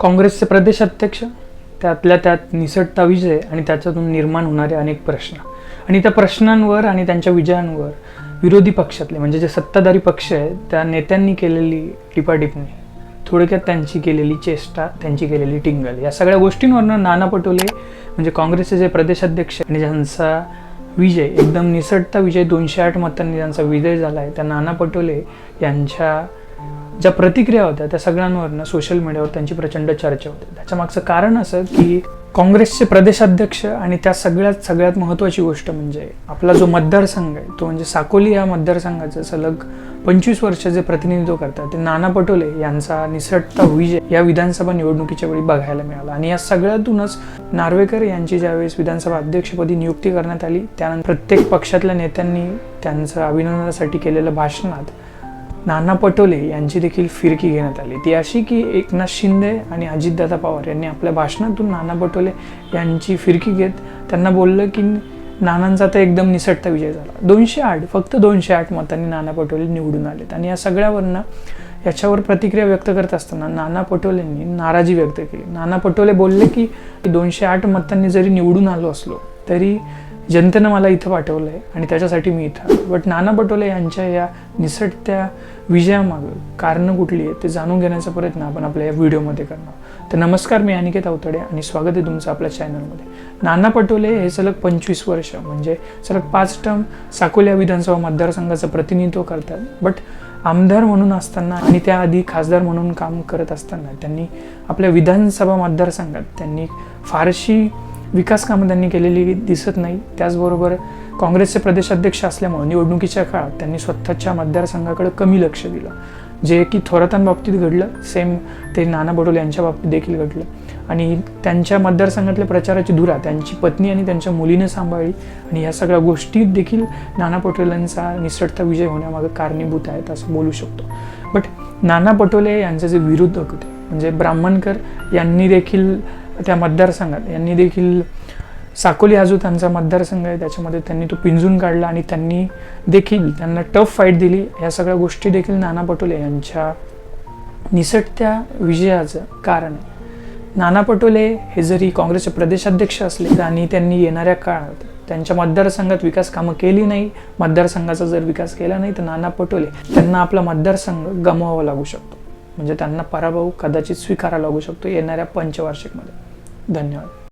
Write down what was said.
काँग्रेसचे प्रदेशाध्यक्ष त्यातल्या त्यात निसटता विजय आणि त्याच्यातून निर्माण होणारे अनेक प्रश्न. आणि त्या प्रश्नांवर आणि त्यांच्या विजयांवर विरोधी पक्षातले म्हणजे जे सत्ताधारी पक्ष आहे त्या नेत्यांनी केलेली टिपाटिपणी थोडक्यात त्यांची केलेली चेष्टा त्यांची केलेली टिंगल या सगळ्या गोष्टींवरनं नाना पटोले म्हणजे काँग्रेसचे जे प्रदेशाध्यक्ष आणि ज्यांचा विजय एकदम निसटता विजय दोनशे आठ मतांनी ज्यांचा विजय झाला आहे त्या नाना पटोले यांच्या ज्या प्रतिक्रिया होत्या त्या सगळ्यांवरनं सोशल मीडियावर त्यांची प्रचंड चर्चा होते. त्याच्या मागचं कारण असं की काँग्रेसचे प्रदेशाध्यक्ष आणि त्या सगळ्यात सगळ्यात महत्त्वाची गोष्ट म्हणजे आपला जो मतदारसंघ आहे तो म्हणजे साकोली या मतदारसंघाचं सलग पंचवीस वर्ष जे प्रतिनिधित्व करतात ते नाना पटोले यांचा निसटता विजय या विधानसभा निवडणुकीच्या वेळी बघायला मिळाला. आणि या सगळ्यातूनच नार्वेकर यांची ज्यावेळेस विधानसभा अध्यक्षपदी नियुक्ती करण्यात आली त्यानंतर प्रत्येक पक्षातल्या नेत्यांनी त्यांचं अभिनंदनासाठी केलेल्या भाषणात नाना पटोले यांची देखील फिरकी घेण्यात आली. ती अशी की एकनाथ शिंदे आणि अजितदादा पवार यांनी आपल्या भाषणातून नाना पटोले यांची फिरकी घेत त्यांना बोललं की नानांचा तर एकदम निसटता विजय झाला. दोनशे आठ फक्त दोनशे आठ मतांनी नाना पटोले निवडून आलेत. आणि या सगळ्यावरनं याच्यावर प्रतिक्रिया व्यक्त करत असताना नाना पटोलेंनी नाराजी व्यक्त केली. नाना पटोले बोलले की दोनशे आठ मतांनी जरी निवडून आलो असलो तरी जनतेनं मला इथं पाठवलं आहे आणि त्याच्यासाठी मी इथं बट नाना पटोले यांच्या या निसटत्या विजयामागं कारणं कुठली आहेत ते जाणून घेण्याचा प्रयत्न आपण आपल्या या व्हिडिओमध्ये करणार तर नमस्कार मी अनिकेत अवतडे आणि स्वागत आहे तुमचं आपल्या चॅनलमध्ये. नाना पटोले हे सलग पंचवीस वर्ष म्हणजे सलग पाच टर्म साकोल्या विधानसभा मतदारसंघाचं प्रतिनिधित्व करतात. बट आमदार म्हणून असताना आणि त्याआधी खासदार म्हणून काम करत असताना त्यांनी आपल्या विधानसभा मतदारसंघात त्यांनी फारशी विकास कामं त्यांनी केलेली दिसत नाही. त्याचबरोबर काँग्रेसचे प्रदेशाध्यक्ष असल्यामुळे निवडणुकीच्या काळात त्यांनी स्वतःच्या मतदारसंघाकडे कमी लक्ष दिलं. जे की थोरातांबाबतीत घडलं सेम ते नाना पटोले यांच्या बाबतीत देखील घडलं. आणि त्यांच्या मतदारसंघातल्या प्रचाराची धुरा त्यांची पत्नी आणि त्यांच्या मुलीने सांभाळली. आणि ह्या सगळ्या गोष्टीत देखील नाना पटोलेंचा निसटता विजय होण्यामागे कारणीभूत आहेत असं बोलू शकतो. बट नाना पटोले यांचे जे विरोधक होते म्हणजे ब्राह्मणकर यांनी देखील त्या मतदारसंघात. यांनी देखील साकोली हा जो त्यांचा मतदारसंघ आहे त्याच्यामध्ये त्यांनी तो पिंजून काढला आणि त्यांनी देखील त्यांना टफ फाईट दिली. या सगळ्या गोष्टी देखील नाना पटोले यांच्या निसटत्या विजयाचं कारण आहे. नाना पटोले हे जरी काँग्रेसचे प्रदेशाध्यक्ष असले आणि त्यांनी येणाऱ्या काळात त्यांच्या मतदारसंघात विकास कामं केली नाही मतदारसंघाचा जर विकास केला नाही तर नाना पटोले त्यांना आपला मतदारसंघ गमवावा लागू शकतो. म्हणजे त्यांना पराभव कदाचित स्वीकारावा लागू शकतो येणाऱ्या पंचवार्षिकमध्ये. धन्यवाद